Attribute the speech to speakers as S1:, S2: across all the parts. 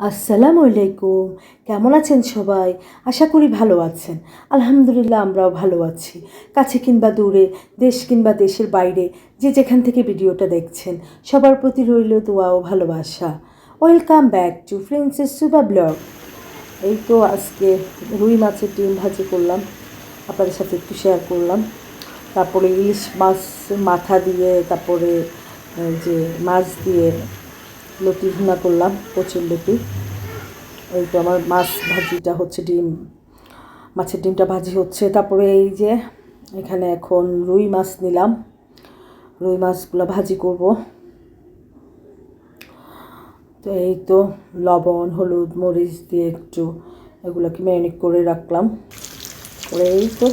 S1: আসসালামু আলাইকুম। কেমন আছেন সবাই? আশা করি ভালো আছেন। আলহামদুলিল্লাহ আমরাও ভালো আছি। কাছে কিংবা দূরে, দেশ কিংবা দেশের বাইরে, যে যেখান থেকে ভিডিওটা দেখছেন, সবার প্রতি রইল দোয়া ও ভালোবাসা। ওয়েলকাম ব্যাক টু ফ্রেন্ডসের সুবা ব্লগ। এই তো আজকে রুই মাছের ডিম ভাজি করলাম, আপনাদের সাথে একটু শেয়ার করলাম। তারপরে ইলিশ মাছ মাথা দিয়ে, তারপরে যে মাছ দিয়ে লতি ভুনা করলাম প্রচুর লতি এই তো আমার মাছ ভাজিটা হচ্ছে ডিম। মাছের ডিমটা ভাজি হচ্ছে। তারপরে এই যে এখানে এখন রুই মাছ নিলাম। রুই মাছগুলো ভাজি করব। তো এই তো লবণ, হলুদ, মরিচ দিয়ে একটু এগুলোকে ম্যারিনেট করে রাখলাম। করে এই তো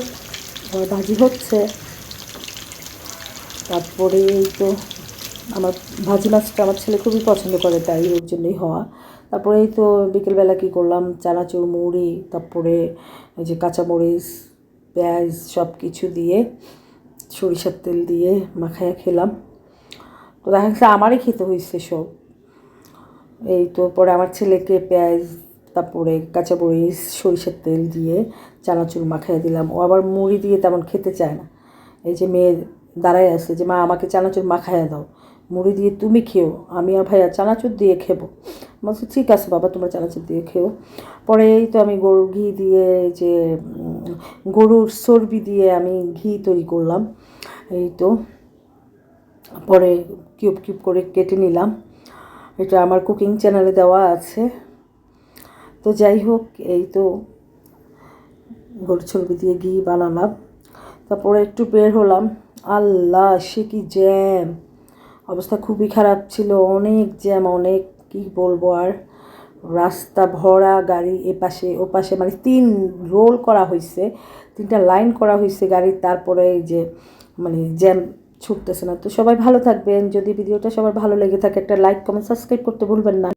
S1: ভাজি হচ্ছে। তারপরে এই তো আমার ভাজি মাছটা আমার ছেলে খুবই পছন্দ করে তাই ওর জন্যই হওয়া। তারপরে এই তো বিকেলবেলা কী করলাম? চানাচুর, মুড়ি, তারপরে এই যে কাঁচামরিচ, পেঁয়াজ সব কিছু দিয়ে সরিষার তেল দিয়ে মাখাইয়া খেলাম। তো দেখা যাচ্ছে আমারই খেতে হয়েছে সব। এই তো পরে আমার ছেলেকে পেঁয়াজ, তারপরে কাঁচামরিচ, সরিষার তেল দিয়ে চানাচুর মাখাইয়া দিলাম। ও আবার মুড়ি দিয়ে তেমন খেতে চায় না। এই যে মেয়ে দাঁড়ায় আছে যে, মা, আমাকে চানাচুর মাখাইয়া দাও। মুড়ি দিয়ে তুমি খেও, আমি আর ভাইয়া চানাচুর দিয়ে খেবো। বলছি, ঠিক আছে বাবা, তোমরা চানাচুর দিয়ে খেও। পরে এই তো আমি গরুর ঘি দিয়ে যে গরুর চর্বি দিয়ে আমি ঘি তৈরি করলাম। এই তো, পরে কিউব কিউব করে কেটে নিলাম। এটা আমার কুকিং চ্যানেলে দেওয়া আছে। তো যাই হোক, এই তো, গরুর চর্বি দিয়ে ঘি বানালাম। তারপরে একটু বের হলাম। আল্লাহ, সে কি জ্যাম! অবস্থা খুবই খারাপ ছিল। অনেক জ্যাম, অনেক কি বলব আর, রাস্তা ভরা, গাড়ি এপাশে ওপাশে মানে তিন রোল করা হয়েছে তিনটা লাইন করা হয়েছে গাড়ির, তারপরে এই যে মানে জ্যাম ছুটতেছে না। তো সবাই ভালো থাকবেন। যদি ভিডিওটা সবার ভালো লেগে থাকে, একটা লাইক কমেন্ট সাবস্ক্রাইব করতে ভুলবেন না।